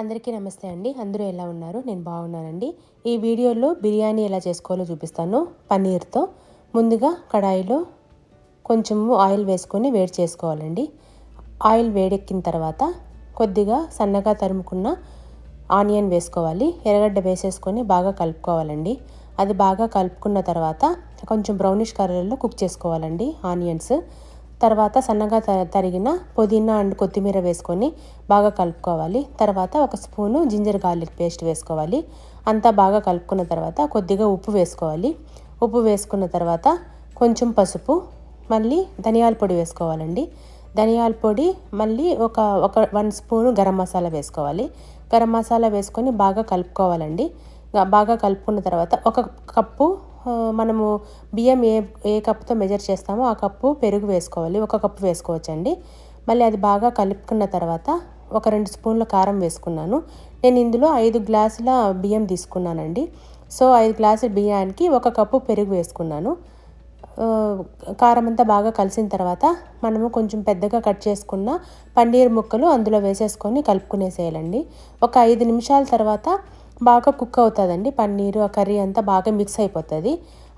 అందరికీ నమస్తే అండి. అందరూ ఎలా ఉన్నారు? నేను బాగున్నానండి. ఈ వీడియోలో బిర్యానీ ఎలా చేసుకోవాలో చూపిస్తాను. పన్నీర్తో ముందుగా కడాయిలో కొంచెము ఆయిల్ వేసుకొని వేడి చేసుకోవాలండి. ఆయిల్ వేడెక్కిన తర్వాత కొద్దిగా సన్నగా తరుముకున్న ఆనియన్ వేసుకోవాలి. ఎర్రగడ్డ వేసేసుకొని బాగా కలుపుకోవాలండి. అది బాగా కలుపుకున్న తర్వాత కొంచెం బ్రౌనిష్ కలర్లో కుక్ చేసుకోవాలండి ఆనియన్స్. తర్వాత సన్నగా తరిగిన పుదీనా అండ్ కొత్తిమీర వేసుకొని బాగా కలుపుకోవాలి. తర్వాత ఒక స్పూను జింజర్ గార్లిక్ పేస్ట్ వేసుకోవాలి. అంతా బాగా కలుపుకున్న తర్వాత కొద్దిగా ఉప్పు వేసుకోవాలి. ఉప్పు వేసుకున్న తర్వాత కొంచెం పసుపు మళ్ళీ ధనియాల పొడి వేసుకోవాలండి. ధనియాల పొడి మళ్ళీ ఒక ఒక వన్ స్పూను గరం మసాలా వేసుకోవాలి. గరం మసాలా వేసుకొని బాగా కలుపుకోవాలండి. బాగా కలుపుకున్న తర్వాత ఒక కప్పు మనము బియ్యం ఏ ఏ కప్పుతో మెజర్ చేస్తామో ఆ కప్పు పెరుగు వేసుకోవాలి. ఒక కప్పు వేసుకోవచ్చండి. మళ్ళీ అది బాగా కలుపుకున్న తర్వాత ఒక రెండు స్పూన్ల కారం వేసుకున్నాను. నేను ఇందులో ఐదు గ్లాసుల బియ్యం తీసుకున్నానండి. సో ఐదు గ్లాసుల బియ్యానికి ఒక కప్పు పెరుగు వేసుకున్నాను. కారం అంతా బాగా కలిసిన తర్వాత మనము కొంచెం పెద్దగా కట్ చేసుకున్న పన్నీర్ ముక్కలు అందులో వేసేసుకొని కలుపుకునేసేయాలండి. ఒక ఐదు నిమిషాల తర్వాత బాగా కుక్ అవుతుందండి. పన్నీరు ఆ కర్రీ అంతా బాగా మిక్స్ అయిపోతుంది.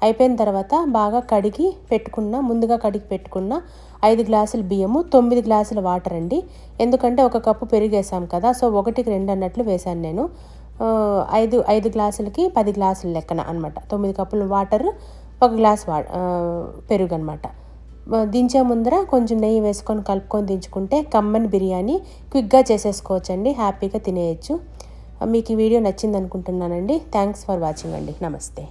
అయిపోయిన తర్వాత బాగా కడిగి పెట్టుకున్న ముందుగా కడిగి పెట్టుకున్న ఐదు గ్లాసులు బియ్యము తొమ్మిది గ్లాసుల వాటర్ అండి. ఎందుకంటే ఒక కప్పు పెరిగేసాం కదా సో ఒకటికి రెండు అన్నట్లు వేశాను నేను. ఐదు ఐదు గ్లాసులకి పది గ్లాసుల లెక్కన అనమాట తొమ్మిది కప్పులు వాటర్ ఒక గ్లాస్ వా పెరుగు అనమాట దించే ముందర కొంచెం నెయ్యి వేసుకొని కలుపుకొని దించుకుంటే కమ్మని బిర్యానీ క్విక్గా చేసేసుకోవచ్చండి. హ్యాపీగా తినేయచ్చు. మీకు ఈ వీడియో నచ్చింది అనుకుంటున్నానండి థ్యాంక్స్ ఫర్ వాచింగ్ అండి. నమస్తే.